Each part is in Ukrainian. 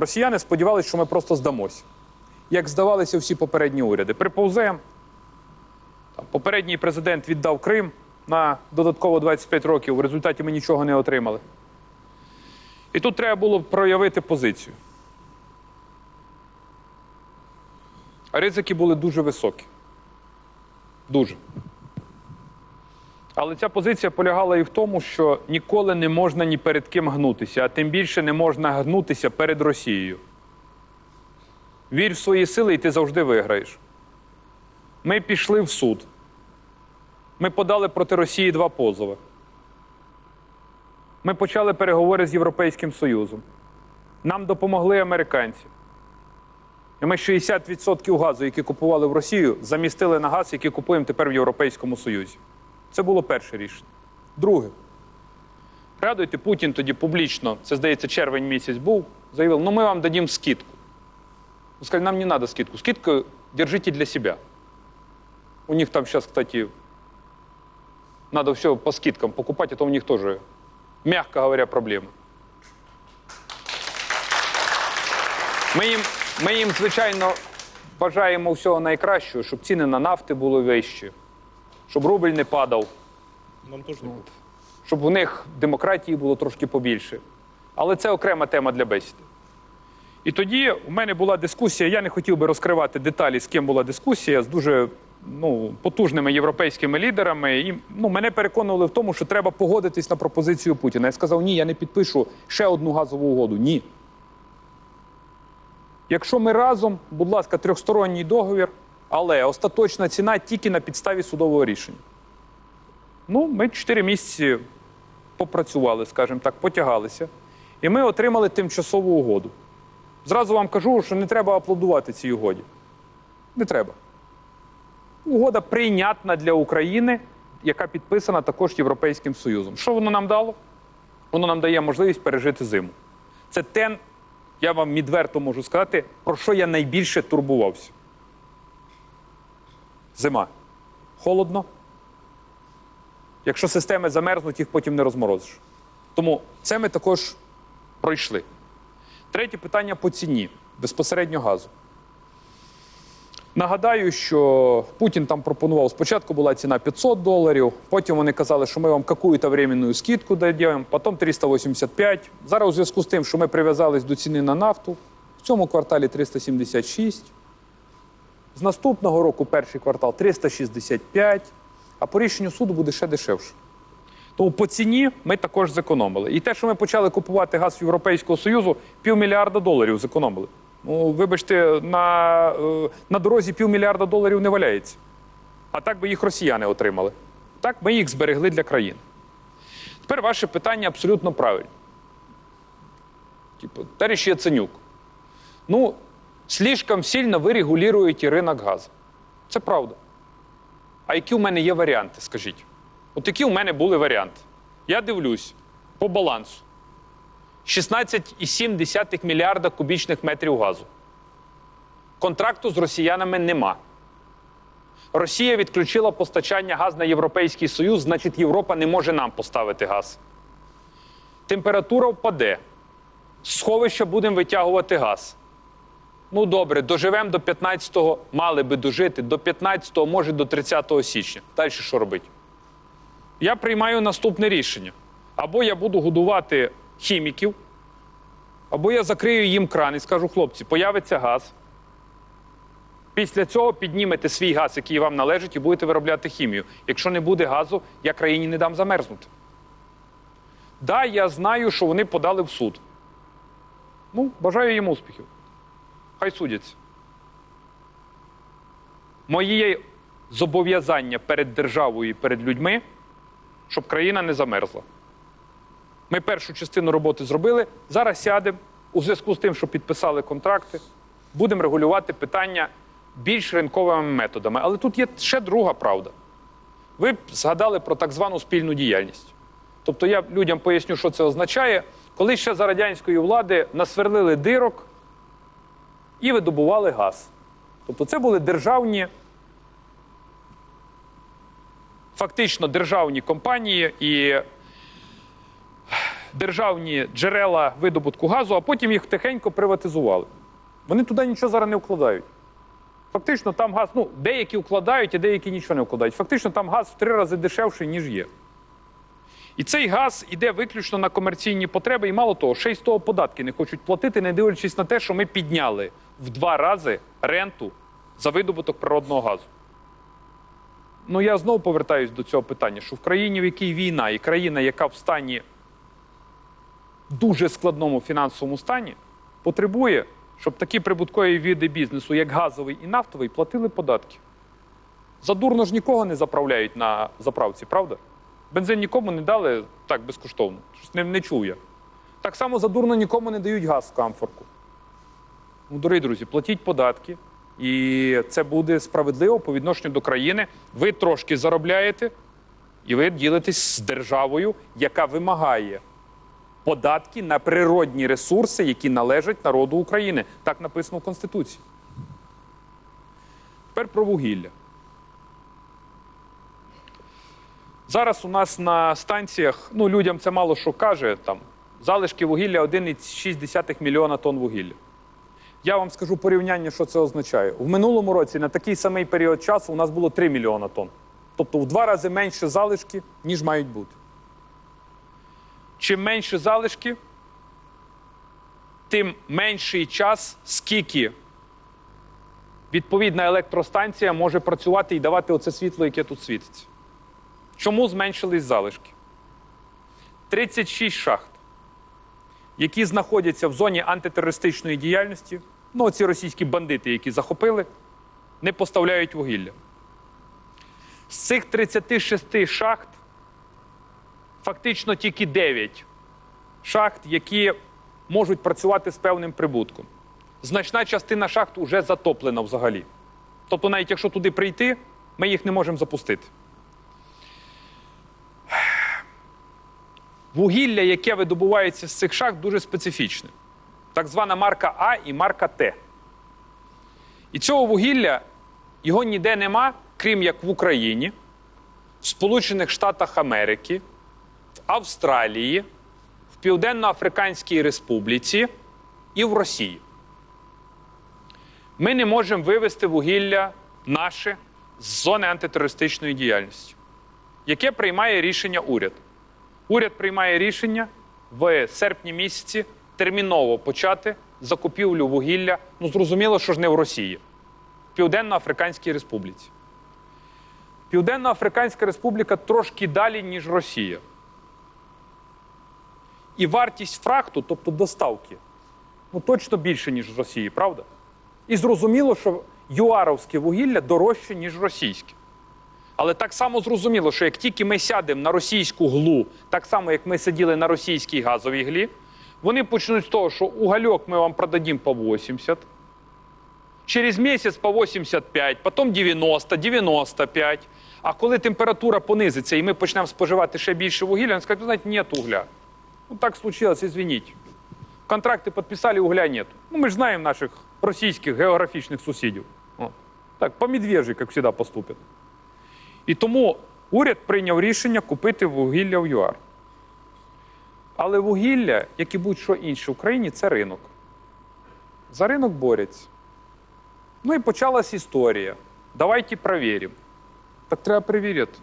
Росіяни сподівалися, що ми просто здамося. Як здавалися всі попередні уряди. Приповземо. Попередній президент віддав Крим на додатково 25 років. В результаті ми нічого не отримали. І тут треба було проявити позицію. Ризики були дуже високі. Дуже. Але ця позиція полягала і в тому, що ніколи не можна ні перед ким гнутися, а тим більше не можна гнутися перед Росією. Вір в свої сили, і ти завжди виграєш. Ми пішли в суд. Ми подали проти Росії два позови. Ми почали переговори з Європейським Союзом. Нам допомогли американці. І ми 60% газу, який купували в Росію, замістили на газ, який купуємо тепер в Європейському Союзі. Це було перше рішення. Друге. Радуйте, Путін тоді публічно, це здається, червень місяць був, заявив, ну ми вам дадим скидку. Он сказали, нам не надо скидку. Скидку держите для себя. У них там сейчас, кстати, надо все по скидкам покупать, это у них тоже, мягко говоря, проблемы. Ми їм, ми їм, звичайно, бажаємо всього найкращого, щоб ціни на нафти були вищі, щоб рубль не падав, Нам теж не буде. щоб у них демократії було трошки побільше. Але це окрема тема для бесіди. І тоді у мене була дискусія. Я не хотів би розкривати деталі, з ким була дискусія, з дуже ну, потужними європейськими лідерами. І ну, мене переконували в тому, що треба погодитись на пропозицію Путіна. Я сказав, ні, я не підпишу ще одну газову угоду. Ні. Якщо ми разом, будь ласка, трьохсторонній договір, але остаточна ціна тільки на підставі судового рішення. Ну, ми чотири місяці попрацювали, скажімо так, потягалися, і ми отримали тимчасову угоду. Зразу вам кажу, що не треба аплодувати цій угоді. Не треба. Угода прийнятна для України, яка підписана також Європейським Союзом. Що воно нам дало? Воно нам дає можливість пережити зиму. Це те, я вам відверто можу сказати, про що я найбільше турбувався. Зима. Холодно. Якщо системи замерзнуть, їх потім не розморозиш. Тому це ми також пройшли. Третє питання по ціні безпосередньо газу. Нагадаю, що Путін там пропонував спочатку була ціна 500 доларів, потім вони казали, що ми вам какую-то временну скидку даємо, потім 385. Зараз у зв'язку з тим, що ми прив'язались до ціни на нафту, в цьому кварталі 376. З наступного року перший квартал 365, а по рішенню суду буде ще дешевше. Тому по ціні ми також зекономили. І те, що ми почали купувати газ Європейського Союзу, півмільярда доларів зекономили. Ну, вибачте, на, е, на дорозі півмільярда доларів не валяється. А так би їх росіяни отримали. Так ми їх зберегли для країни. Тепер ваше питання абсолютно правильне. Типу, товарищ Яценюк, ну, слишком сильно ви регулюєте ринок газу. Це правда. А які у мене є варіанти, скажіть? От які у мене були варіанти? Я дивлюсь по балансу. 16,7 мільярда кубічних метрів газу. Контракту з росіянами нема. Росія відключила постачання газ на Європейський Союз, значить, Європа не може нам поставити газ. Температура впаде. З сховища будемо витягувати газ. Ну добре, доживемо до 15-го, мали би дожити, до 15-го, може до 30 січня. Далі що робити? Я приймаю наступне рішення. Або я буду годувати хіміків, або я закрию їм кран і скажу, хлопці, появиться газ. Після цього піднімете свій газ, який вам належить, і будете виробляти хімію. Якщо не буде газу, я країні не дам замерзнути. Да, я знаю, що вони подали в суд. Ну, бажаю їм успіхів. Хай судяться. Моє зобов'язання перед державою і перед людьми, щоб країна не замерзла. Ми першу частину роботи зробили. Зараз сядемо у зв'язку з тим, що підписали контракти, будемо регулювати питання більш ринковими методами. Але тут є ще друга правда. Ви згадали про так звану спільну діяльність. Тобто я людям поясню, що це означає. Коли ще за радянської влади насверлили дирок і видобували газ. Тобто це були державні, фактично державні компанії, і державні джерела видобутку газу, а потім їх тихенько приватизували. Вони туди нічого зараз не вкладають. Фактично, там газ, ну, деякі вкладають, а деякі нічого не вкладають. Фактично, там газ в три рази дешевший, ніж є. І цей газ іде виключно на комерційні потреби, і мало того, ще й з того податки не хочуть платити, не дивлячись на те, що ми підняли в два рази ренту за видобуток природного газу. Ну я знову повертаюсь до цього питання, що в країні, в якій війна, і країна, яка в стані дуже складному фінансовому стані, потребує, щоб такі прибуткові види бізнесу, як газовий і нафтовий, платили податки. Задурно ж нікого не заправляють на заправці, правда? Бензин нікому не дали так безкоштовно. Щось не, не чув я. Так само задурно нікому не дають газ в камфорку. Ну, дорогі друзі, платіть податки, і це буде справедливо по відношенню до країни. Ви трошки заробляєте, і ви ділитесь з державою, яка вимагає податки на природні ресурси, які належать народу України. Так написано в Конституції. Тепер про вугілля. Зараз у нас на станціях, ну людям це мало що каже, там залишки вугілля 1,6 мільйона тонн вугілля. Я вам скажу порівняння, що це означає. В минулому році на такий самий період часу у нас було 3 мільйона тонн. Тобто в два рази менше залишки, ніж мають бути. Чим менше залишки, тим менший час, скільки відповідна електростанція може працювати і давати оце світло, яке тут світиться. Чому зменшились залишки? 36 шахт, які знаходяться в зоні антитерористичної діяльності. Ну, ці російські бандити, які захопили, не поставляють вугілля. З цих 36 шахт фактично тільки 9 шахт, які можуть працювати з певним прибутком. Значна частина шахт вже затоплена взагалі. Тобто, навіть якщо туди прийти, ми їх не можемо запустити. Вугілля, яке видобувається з цих шахт, дуже специфічне. Так звана марка А і марка Т. І цього вугілля його ніде нема, крім як в Україні, в Сполучених Штатах Америки, в Австралії, в Південно-Африканській Республіці і в Росії. Ми не можемо вивести вугілля наше з зони антитерористичної діяльності, яке приймає рішення уряд. Уряд приймає рішення в серпні місяці терміново почати закупівлю вугілля. Ну, зрозуміло, що ж не в Росії, в Південно-Африканській Республіці. Південно-Африканська Республіка трошки далі, ніж Росія. І вартість фрахту, тобто доставки, ну точно більше, ніж в Росії, правда? І зрозуміло, що юаровське вугілля дорожче, ніж російське. Але так само зрозуміло, що як тільки ми сядемо на російську глу, так само як ми сиділи на російській газовій глі, вони почнуть з того, що угольок ми вам продадим по 80, через місяць по 85, потім 90, 95. А коли температура понизиться і ми почнемо споживати ще більше вугілля, вони скажуть, «Ви знаєте, нет угля. Ну так случилось, извините. Контракти підписали, угля нет. Ну ми ж знаємо наших російських географічних сусідів. О. Так, по медвежі, як завжди, поступять. І тому уряд прийняв рішення купити вугілля в ЮАР. Але вугілля, як і будь-що інше в Україні, це ринок. За ринок борються. Ну і почалась історія. Давайте перевіримо. Так треба перевірити.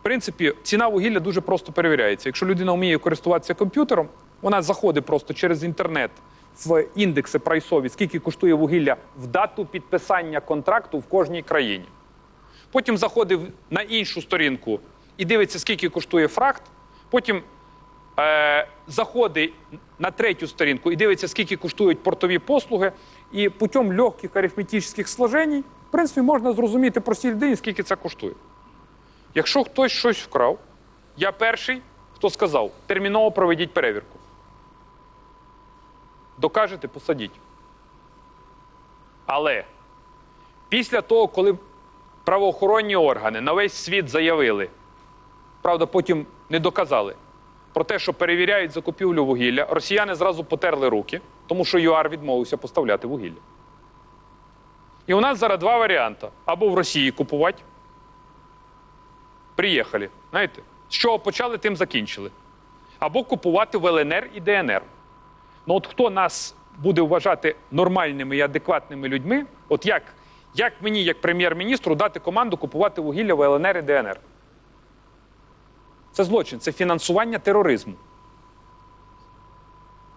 В принципі, ціна вугілля дуже просто перевіряється. Якщо людина вміє користуватися комп'ютером, вона заходить просто через інтернет в індекси прайсові, скільки коштує вугілля в дату підписання контракту в кожній країні. Потім заходить на іншу сторінку і дивиться, скільки коштує фракт. Потім е, заходить на третю сторінку і дивиться, скільки коштують портові послуги. І путем легких арифметичних сложень, в принципі, можна зрозуміти простій людині, скільки це коштує. Якщо хтось щось вкрав, я перший, хто сказав, терміново проведіть перевірку. Докажете, посадіть. Але після того, коли правоохоронні органи на весь світ заявили, правда, потім не доказали про те, що перевіряють закупівлю вугілля, росіяни зразу потерли руки, тому що ЮАР відмовився поставляти вугілля. І у нас зараз два варіанти: або в Росії купувати. Приїхали. Знаєте, з чого почали, тим закінчили. або купувати в ЛНР і ДНР. Ну от хто нас буде вважати нормальними і адекватними людьми, от як, як мені, як прем'єр-міністру, дати команду купувати вугілля в ЛНР і ДНР? Це злочин, це фінансування тероризму.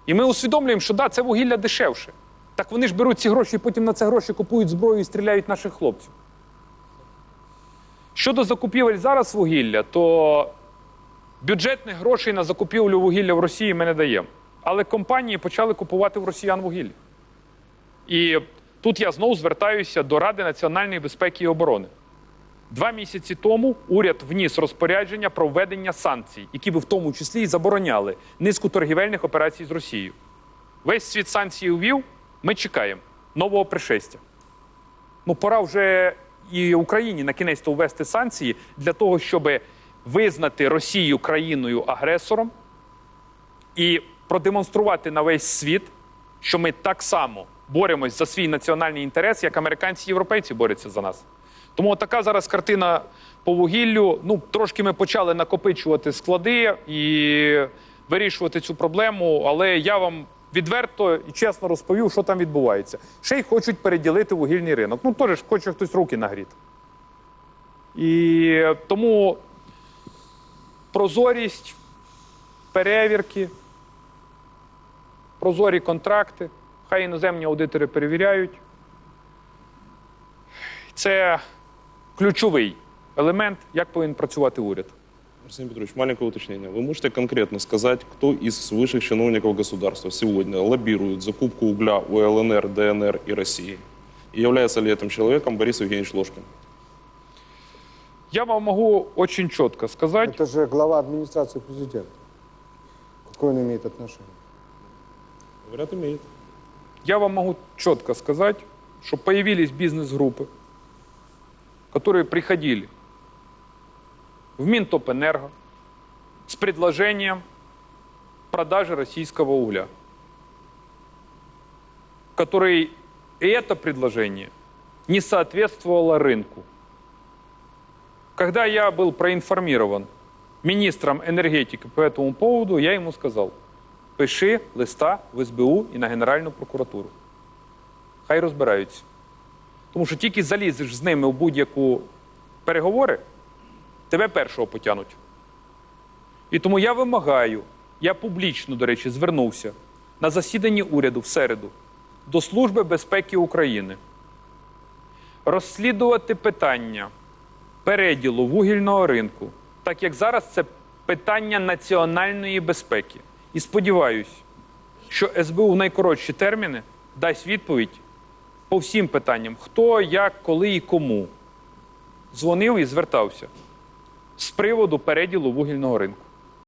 І ми усвідомлюємо, що да, це вугілля дешевше. Так вони ж беруть ці гроші і потім на це гроші купують зброю і стріляють наших хлопців. Щодо закупівель зараз вугілля, то бюджетних грошей на закупівлю вугілля в Росії ми не даємо. Але компанії почали купувати в росіян вугілля. І тут я знову звертаюся до Ради національної безпеки і оборони. Два місяці тому уряд вніс розпорядження про введення санкцій, які би в тому числі і забороняли низку торгівельних операцій з Росією. Весь світ санкцій увів, ми чекаємо нового пришестя. Ну, пора вже і Україні на кінець то ввести санкції для того, щоб визнати Росію країною агресором і продемонструвати на весь світ, що ми так само боремось за свій національний інтерес, як американці і європейці борються за нас. Тому така зараз картина по вугіллю. Ну, трошки ми почали накопичувати склади і вирішувати цю проблему, але я вам відверто і чесно розповів, що там відбувається. Ще й хочуть переділити вугільний ринок. Ну, теж хоче хтось руки нагріти. І тому прозорість, перевірки, прозорі контракти, хай іноземні аудитори перевіряють. Це ключовий елемент, як повинен працювати уряд. Арсений Петрович, маленькое уточнение. Вы можете конкретно сказать, кто из высших чиновников государства сегодня лоббирует закупку угля у ЛНР, ДНР и России? И является ли этим человеком Борис Евгеньевич Ложкин? Я вам можу очень чітко сказати, Это же глава администрации президента. Какое он имеет отношение? Говорят, имеет. я вам могу четко сказать, что появились бизнес-группы, которые приходили в Минтопэнерго с предложением продажи российского угля, который и это предложение не соответствовало рынку. Когда я был проинформирован министром энергетики по этому поводу, я ему сказал, пиши листа в СБУ і на Генеральну прокуратуру. Хай розбираються. Тому що тільки залізеш з ними в будь-яку переговори, тебе першого потянуть. І тому я вимагаю, я публічно, до речі, звернувся на засіданні уряду в середу до Служби безпеки України розслідувати питання переділу вугільного ринку, так як зараз це питання національної безпеки. І сподіваюсь, що СБУ в найкоротші терміни дасть відповідь по всім питанням, хто, як, коли і кому дзвонив і звертався з приводу переділу вугільного ринку.